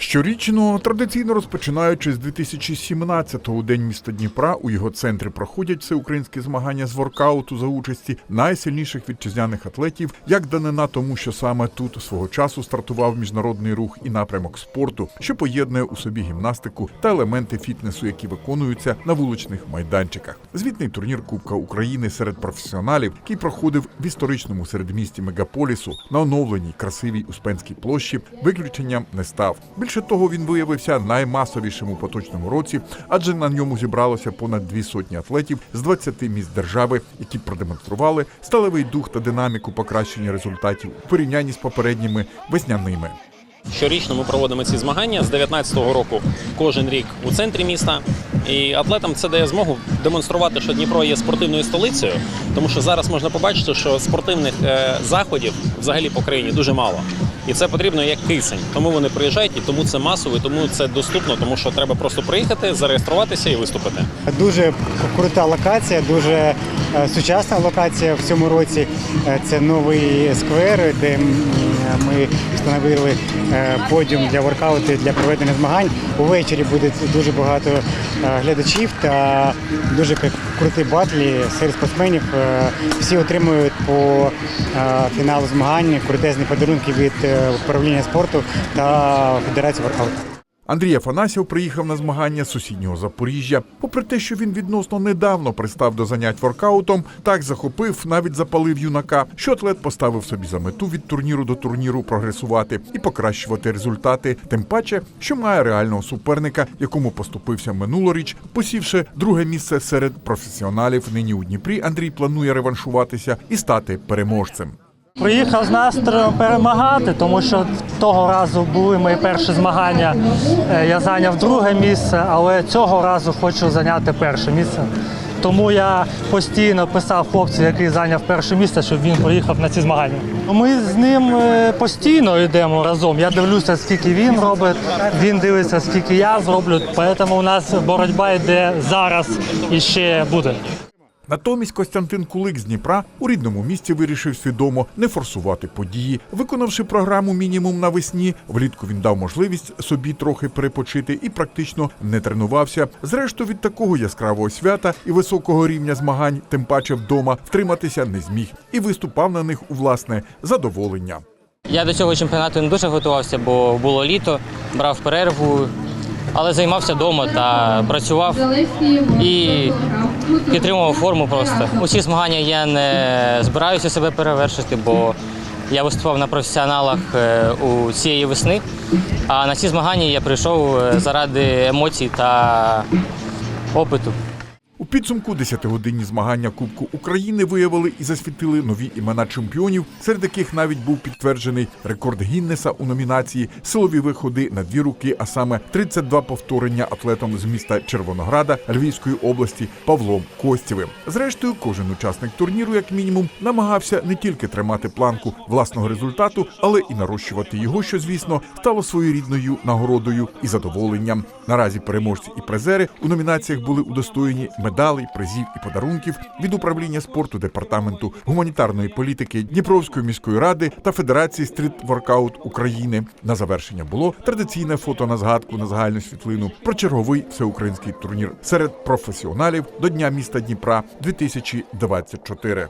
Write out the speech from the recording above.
Щорічно, традиційно розпочинаючи з 2017-го у день міста Дніпра, у його центрі проходять всеукраїнські змагання з воркауту за участі найсильніших вітчизняних атлетів, як данина тому, що саме тут свого часу стартував міжнародний рух і напрямок спорту, що поєднує у собі гімнастику та елементи фітнесу, які виконуються на вуличних майданчиках. Звітний турнір Кубка України серед професіоналів, який проходив в історичному середмісті мегаполісу на оновленій красивій Успенській площі, виключенням не став. Більше того, він виявився наймасовішим у поточному році, адже на ньому зібралося понад дві сотні атлетів з 20 міст держави, які продемонстрували сталевий дух та динаміку покращення результатів у порівнянні з попередніми весняними. Щорічно ми проводимо ці змагання з 19-го року кожен рік у центрі міста. І атлетам це дає змогу демонструвати, що Дніпро є спортивною столицею, тому що зараз можна побачити, що спортивних е, заходів взагалі по країні дуже мало. І це потрібно як кисень. Тому вони приїжджають, і тому це масово, і тому це доступно, тому що треба просто приїхати, зареєструватися і виступити. Дуже крута локація, дуже сучасна локація в цьому році. Е, Це новий сквер, де ми встановили е, подіум для воркауту для проведення змагань. Увечері буде дуже багато е, глядачів та дуже круті батлі серед спортсменів. Е, Всі отримують по е, фіналу змагань крутезні подарунки від е, управління спорту та Федерації воркауту. Андрій Афанасьєв приїхав на змагання з сусіднього Запоріжжя. Попри те, що він відносно недавно пристав до занять воркаутом, так захопив, навіть запалив юнака, що атлет поставив собі за мету від турніру до турніру прогресувати і покращувати результати. Тим паче, що має реального суперника, якому поступився минулоріч, посівши друге місце серед професіоналів. Нині у Дніпрі Андрій планує реваншуватися і стати переможцем. Приїхав з настроєм перемагати, тому що того разу були мої перші змагання. Е, Я зайняв друге місце, але цього разу хочу зайняти перше місце. Тому я постійно писав хлопцю, який зайняв перше місце, щоб він приїхав на ці змагання. Ми з ним е, постійно йдемо разом. Я дивлюся, скільки він робить, він дивиться, скільки я зроблю. Тому у нас боротьба йде зараз і ще буде. Натомість Костянтин Кулик з Дніпра у рідному місті вирішив свідомо не форсувати події. Виконавши програму мінімум навесні, влітку він дав можливість собі трохи перепочити і практично не тренувався. Зрештою, від такого яскравого свята і високого рівня змагань, тим паче вдома, втриматися не зміг і виступав на них у власне задоволення. Я до цього чемпіонату не дуже готувався, бо було літо, брав перерву, але займався вдома та працював і підтримував форму просто. Усі змагання я не збираюся себе перевершити, бо я виступав на професіоналах е, у цієї весни. А на ці змагання я прийшов е, заради емоцій та опиту. Підсумку 10-годинні змагання Кубку України виявили і засвітили нові імена чемпіонів, серед яких навіть був підтверджений рекорд Гіннеса у номінації Силові виходи на дві руки, а саме 32 повторення атлетом з міста Червонограда Львівської області Павлом Костєвим. Зрештою, кожен учасник турніру, як мінімум, намагався не тільки тримати планку власного результату, але і нарощувати його, що звісно стало своєрідною нагородою і задоволенням. Наразі переможці і призери у номінаціях були удостоєні медалей, призів і подарунків від управління спорту департаменту гуманітарної політики Дніпровської міської ради та Федерації стріт-воркаут України. На завершення було традиційне фото на згадку на загальну світлину про черговий всеукраїнський турнір серед професіоналів до Дня міста Дніпра 2024.